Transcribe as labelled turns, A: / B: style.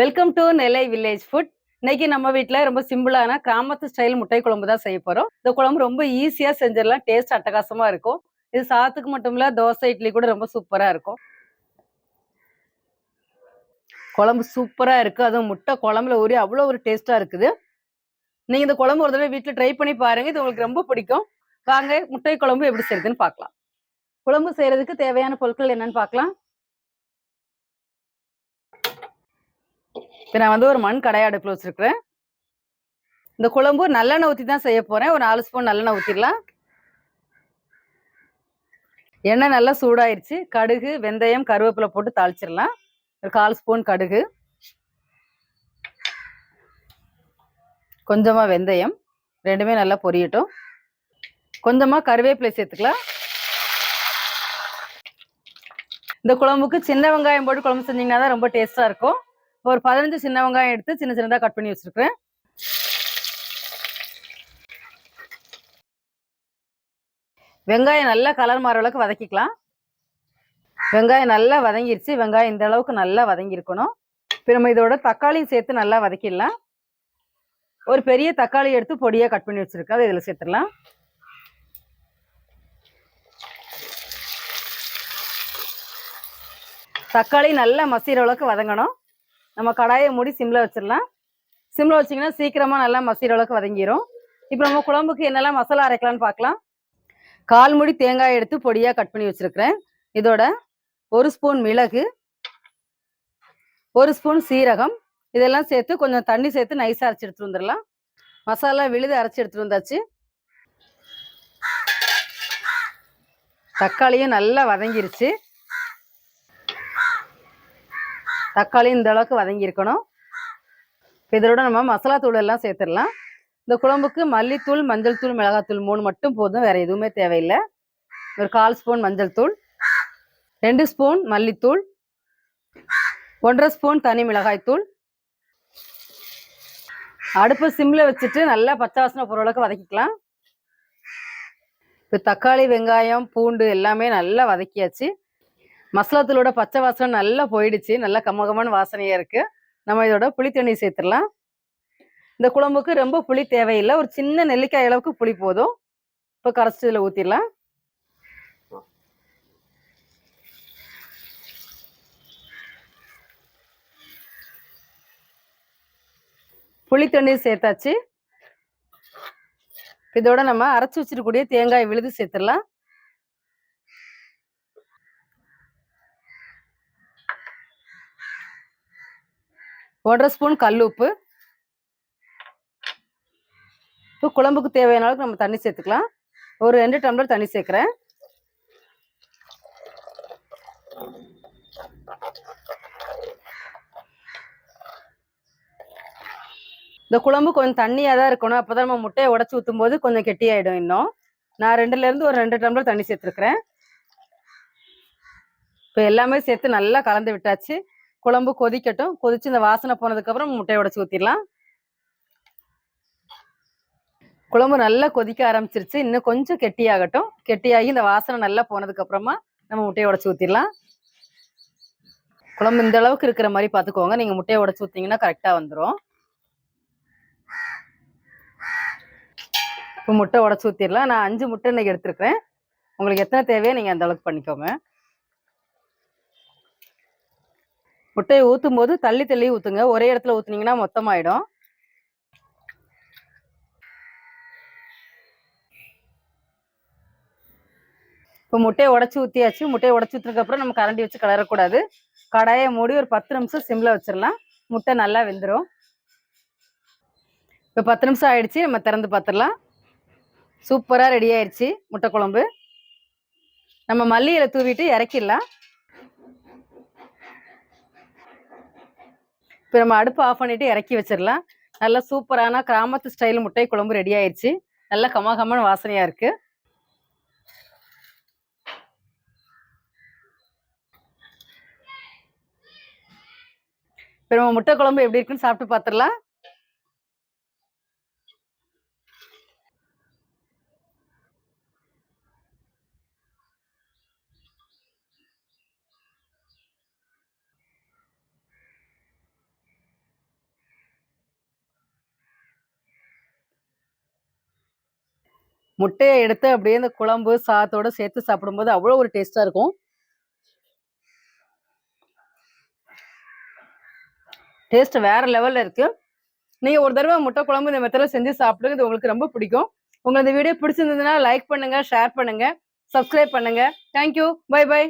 A: Welcome to Nellai village food இன்னைக்கு நம்ம வீட்டில் ரொம்ப சிம்பிளான கிராமத்து ஸ்டைல் முட்டை குழம்பு தான் செய்ய போகிறோம் இந்த குழம்பு ரொம்ப ஈஸியாக செஞ்சிடலாம். டேஸ்ட் அட்டகாசமாக இருக்கும். இது சாத்துக்கு மட்டும் இல்லை தோசை இட்லி கூட ரொம்ப சூப்பராக இருக்கும். குழம்பு சூப்பராக இருக்குது அதுவும் முட்டை குழம்புல ஊறி அவ்வளோ ஒரு டேஸ்ட்டாக இருக்குது. நீங்கள் இந்த குழம்பு ஒரு தடவை வீட்டில் ட்ரை பண்ணி பாருங்கள் இது உங்களுக்கு ரொம்ப பிடிக்கும். வாங்க முட்டை குழம்பு எப்படி செய்யுதுன்னு பார்க்கலாம். குழம்பு செய்கிறதுக்கு தேவையான பொருட்கள் என்னன்னு பார்க்கலாம். இப்போ நான் வந்து ஒரு மண் கடாய் அடுப்பில் வச்சுருக்கிறேன். இந்த குழம்பு நல்லெண்ணெய் ஊற்றி தான் செய்ய போகிறேன் ஒரு நாலு ஸ்பூன் நல்லெண்ணெய் ஊற்றிடலாம் எண்ணெய் நல்லா சூடாயிருச்சு. கடுகு வெந்தயம் கருவேப்பிலை போட்டு தாளிச்சிடலாம். ஒரு கால் ஸ்பூன் கடுகு. கொஞ்சமாக வெந்தயம். ரெண்டுமே நல்லா பொரியட்டும். கொஞ்சமாக கருவேப்பிலை சேர்த்துக்கலாம். இந்த குழம்புக்கு சின்ன வெங்காயம் போட்டு குழம்பு செஞ்சீங்கன்னா தான் ரொம்ப டேஸ்ட்டாக இருக்கும். ஒரு பதினஞ்சு சின்ன வெங்காயம் எடுத்து சின்ன சின்னதாக கட் பண்ணி வச்சிருக்கிறேன். வெங்காயம் நல்லா கலர் மாற அளவுக்கு வதக்கிக்கலாம். வெங்காயம் நல்லா வதங்கிருச்சு. வெங்காயம் இந்த அளவுக்கு நல்லா வதங்கியிருக்கணும். இப்போ நம்ம இதோட தக்காளியும் சேர்த்து நல்லா வதக்கிடலாம். ஒரு பெரிய தக்காளி எடுத்து பொடியாக கட் பண்ணி வச்சிருக்கேன். அதை இதில் சேர்த்துடலாம். தக்காளி நல்லா மசிகிற அளவுக்கு வதங்கணும். நம்ம கடாயை மூடி சிம்மில் வச்சிடலாம். சிம்மில் வச்சிங்கன்னா சீக்கிரமாக நல்லா மசிகிற அளவுக்கு வதங்கிரும். இப்போ நம்ம குழம்புக்கு என்னெல்லாம் மசாலா அரைக்கலாம்னு பார்க்கலாம் கால் முடி தேங்காய் எடுத்து பொடியாக கட் பண்ணி வச்சுருக்கிறேன். இதோட ஒரு ஸ்பூன் மிளகு ஒரு ஸ்பூன் சீரகம் இதெல்லாம் சேர்த்து கொஞ்சம் தண்ணி சேர்த்து நைஸாக அரைச்சி எடுத்துட்டு வந்துடலாம். மசாலா விழுது அரைச்சி எடுத்துட்டு வந்தாச்சு. தக்காளியும் நல்லா வதங்கிருச்சு. தக்காளி இந்த அளவுக்கு வதங்கியிருக்கணும். இதோட நம்ம மசாலா தூள் எல்லாம் சேர்த்துடலாம். இந்த குழம்புக்கு மல்லித்தூள் மஞ்சள் தூள் மிளகாத்தூள் மூணு மட்டும் போதும். வேற எதுவுமே தேவையில்லை. ஒரு கால் ஸ்பூன் மஞ்சள் தூள் ரெண்டு ஸ்பூன் மல்லித்தூள் ஒன்றரை ஸ்பூன் தனி மிளகாய் தூள். அடுப்பு சிம்ல வச்சுட்டு நல்லா பச்சை வாசனை போகிற அளவுக்கு வதக்கிக்கலாம். இப்போ தக்காளி வெங்காயம் பூண்டு எல்லாமே நல்லா வதக்கியாச்சு. மசாலாத்தூளோட பச்சை வாசனை நல்லா போயிடுச்சு. நல்லா கமகமான வாசனையா இருக்கு. நம்ம இதோட புளி தண்ணி சேர்த்துடலாம். இந்த குழம்புக்கு ரொம்ப புளி தேவையில்லை. ஒரு சின்ன நெல்லிக்காய் அளவுக்கு புளி போதும். இப்போ கரைச்சி இதில் ஊற்றிடலாம் புளி தண்ணீர் சேர்த்தாச்சு. இதோட நம்ம அரைச்சி வச்சிருக்கக்கூடிய தேங்காய் விழுது சேர்த்துடலாம். ஒன்றரை ஸ்பூன் கல் உப்பு இப்போ குழம்புக்கு தேவையான அளவுக்கு நம்ம தண்ணி சேர்த்துக்கலாம். ஒரு ரெண்டு டம்ளர் தண்ணி சேர்க்குறேன். இந்த குழம்பு கொஞ்சம் தண்ணியாக தான் இருக்கணும். அப்போ தான் நம்ம முட்டையை உடச்சி ஊற்றும் போது கொஞ்சம் கெட்டியாயிடும் இன்னும். நான் ரெண்டுலேருந்து ஒரு ரெண்டு டம்ளர் தண்ணி சேர்த்துருக்குறேன். இப்போ எல்லாமே சேர்த்து நல்லா கலந்து விட்டாச்சு. குழம்பு கொதிக்கட்டும். கொதிச்சு இந்த வாசனை போனதுக்கப்புறம் முட்டையை உடச்சி ஊற்றிடலாம் குழம்பு நல்லா கொதிக்க ஆரம்பிச்சிருச்சு. இன்னும் கொஞ்சம் கெட்டியாகட்டும். கெட்டியாகி இந்த வாசனை நல்லா போனதுக்கு அப்புறமா நம்ம முட்டையை உடச்சி ஊற்றிடலாம் குழம்பு இந்த அளவுக்கு இருக்கிற மாதிரி பார்த்துக்கோங்க. நீங்கள் முட்டையை உடச்சி ஊற்றிங்கன்னா கரெக்டாக வந்துடும் இப்போ முட்டை உடச்சி ஊற்றிடலாம் நான் அஞ்சு முட்டை இன்னைக்கு எடுத்துருக்கேன் உங்களுக்கு எத்தனை தேவையோ நீங்கள் அந்த அளவுக்கு பண்ணிக்கோங்க. முட்டையை ஊற்றும் போது தள்ளி தள்ளி ஊற்றுங்க ஒரே இடத்துல ஊற்றுனீங்கன்னா மொத்தமாயிடும். இப்போ முட்டையை உடச்சி ஊற்றியாச்சு முட்டையை உடச்சி ஊற்றுனதுக்கப்புறம் நம்ம கரண்டி வச்சு கலரக்கூடாது. கடாயை மூடி ஒரு பத்து நிமிஷம் சிம்மில் வச்சிடலாம் முட்டை நல்லா வெந்துடும் இப்போ பத்து நிமிஷம் ஆயிடுச்சு. நம்ம திறந்து பார்த்துடலாம் சூப்பராக ரெடி ஆயிடுச்சு முட்டை குழம்பு. நம்ம மல்லியில் தூவிட்டு இறக்கிடலாம். இப்போ நம்ம அடுப்பு ஆஃப் பண்ணிட்டு இறக்கி வச்சிடலாம். நல்லா சூப்பரான கிராமத்து ஸ்டைல் முட்டை குழம்பு ரெடி ஆயிடுச்சு நல்லா கமகமான வாசனையா இருக்கு. இப்போ நம்ம முட்டை குழம்பு எப்படி இருக்குன்னு சாப்பிட்டு பார்த்துடலாம் முட்டையை எடுத்து அப்படியே இந்த குழம்பு சாத்தோட சேர்த்து சாப்பிடும்போது அவ்வளோ ஒரு டேஸ்டா இருக்கும். டேஸ்ட் வேற லெவல்ல இருக்கு. நீங்க ஒரு தடவை முட்டை குழம்பு இந்த மெத்தடில் செஞ்சு சாப்பிடுங்க. இது உங்களுக்கு ரொம்ப பிடிக்கும். உங்களுக்கு இந்த வீடியோ பிடிச்சிருந்ததுன்னா லைக் பண்ணுங்க ஷேர் பண்ணுங்க சப்ஸ்கிரைப் பண்ணுங்க. Thank you bye by